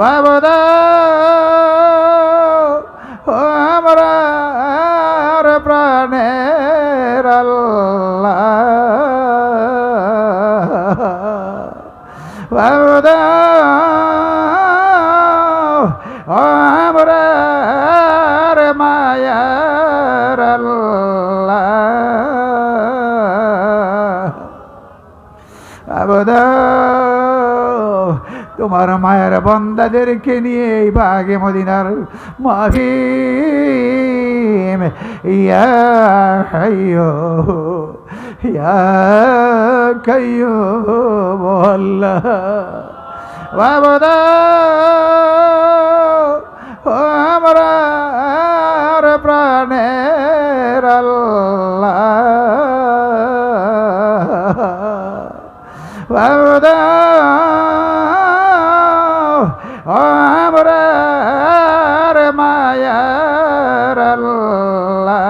বাবদ আমরা প্রাণের আল্লাহ। বাবদ আমরা মায়ার আবদা তোমার মায়ের বন্দাদেরকে নিয়ে এই বাগে মদিনার মাহিম ইয়া ইয়া কাইয়ো আল্লাহ বাবদা আমরা প্রাণের আল্লাহ। বাবদা আল্লাহ।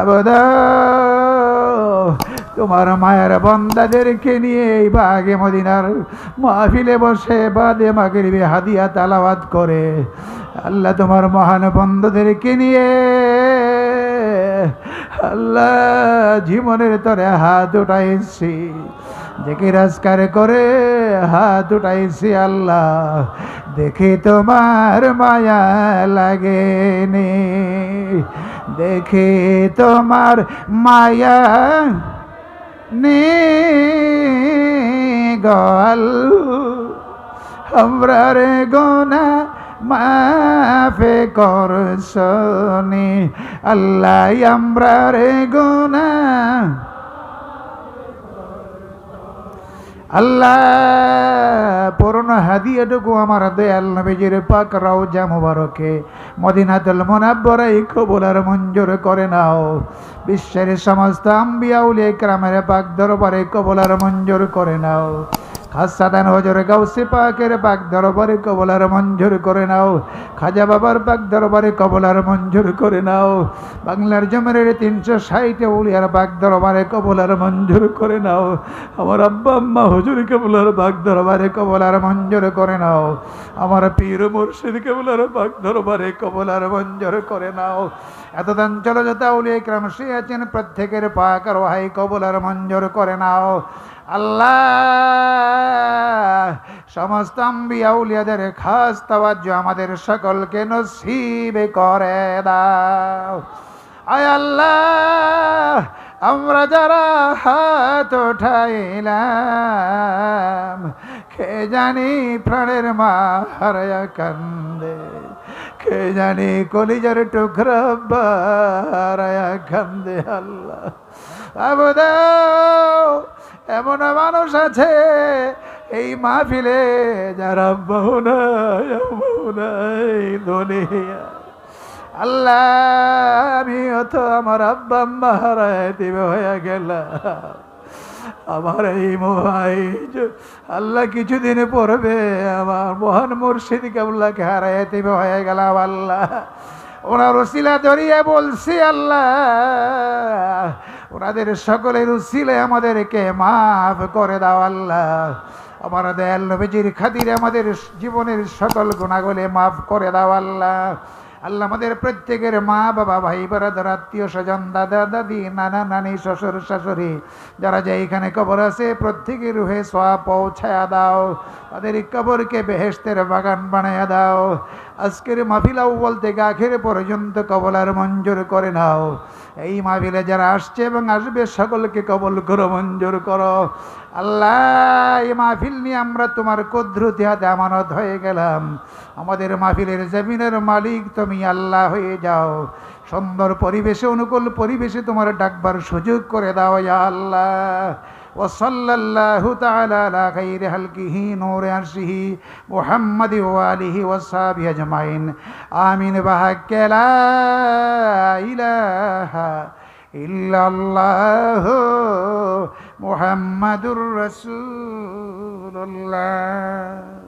আবদা, তোমার মায়ের বন্দাদেরকে নিয়ে এই বাগে মদিনার মাহফিলে বসে বাদে মাগরিবে হাদিয়া তালাবাদ করে। আল্লাহ তোমার মহান বন্ধুদেরকে নিয়ে, আল্লাহ জীবনের তরে হাত উঠাইছি। দেখে রাজকার করে হাত উঠাইছি আল্লাহ, দেখে তোমার মায়া লাগেনি। দেখে তোমার মায়া নে গল। আমরা গোনা মাফে করছনি। আল্লাহ আমরা রে গোনা আল্লাহ, পুরনো হাদিয়াটুকু আমার দয়াল নবীজির পাক রাউজা মুবারকে মদিনাতুল মুনাব্বরাই কবুলার মঞ্জুর করে নাও। বিশ্বের সমস্ত আম্বিয়া উলিয়া ইকরামের পাক দরবারে কবুলার মঞ্জুর করে নাও। খাসাদান হজর গাউসে পাকের পাক দরবারে কবলার মঞ্জুর করে নাও। খাজা বাবার পাক দরবারে কবলার মঞ্জুর করে নাও। বাংলার জমিনের তিনশো ষাটে উলিয়ার পাক দরবারে কবলার মঞ্জুর করে নাও। আমার আব্বা, আম্মা, হুজুর কবলার পাক দরবারে কবলার মঞ্জুর করে নাও। আমার পীর মুর্শিদ কবলার পাক দরবারে কবলার মঞ্জুর করে নাও। এত চলো যত উলিয়া ক্রম সে আছেন প্রত্যেকের পাক আর ওহাই কবলার মঞ্জুর করে নাও। আল্লাহ, সমস্ত আম্বিয়া উলিয়াদের খাস তাওয়াজ্জু আমাদের সকলকে নসিবে করে দাও। আয় আল্লাহ, আমরা যারা হাত উঠাইলাম, কে জানি প্রাণের মা হারায়া কান্দে কে জানি কলিজার টুকরা হারায়া কান্দে আল্লাহ। আবদাও এমন মানুষ আছে, এই মাহফিলে যারা বহু নাই বহু নাই দুনিয়া। আল্লাহ আমি অত আমার আব্বা আম্মা হারায় হয়ে গেলাম। আমার এই মোহাই আল্লাহ কিছুদিন পড়বে আমার মহান মুর্শিদ কাবুল্লাহকে হারায় দিবে হয়ে গেলাম, আল্লাহ। ওনার রসিলা ধরিয়ে বলছি, আল্লাহ ওনাদের সকলের উসিলে আমাদেরকে মাফ করে দাও আল্লাহ। আমার দয়াল নবীজির খাতিরে আমাদের জীবনের সকল গুণাগুলি মাফ করে দাও আল্লাহ। আল্লাহ আমাদের প্রত্যেকের মা, বাবা, ভাই বারাদার আত্মীয় স্বজন, দাদা, দাদি, নানা, নানি, শ্বশুর, শাশুড়ি, যারা যে এখানে কবর আছে, প্রত্যেকের রুহে সোয়া পৌঁছায়া দাও। তাদের কবরকে বেহেস্তের বাগান বানায়া দাও। আজকের মাহফিলাও বলতে আখের পর্যন্ত কবলার মঞ্জুর করে নাও। এই মাহফিলে যারা আসছে এবং আসবে, সকলকে কবল করো মঞ্জুর করো। আল্লাহ, এই মাহফিল নিয়ে আমরা তোমার কদ্রুতি হাতে আমানত হয়ে গেলাম। আমাদের মাহফিলের জমিনের মালিক তুমি আল্লাহ হয়ে যাও। সুন্দর পরিবেশে, অনুকূল পরিবেশে তোমার ডাকবার সুযোগ করে দাও, ইয়া আল্লাহ। وصلى الله تعالى على خير خلقه نور عرشه محمد وآله وصحبه أجمعين. آمين. بحق لا إله إلا الله محمد رسول الله.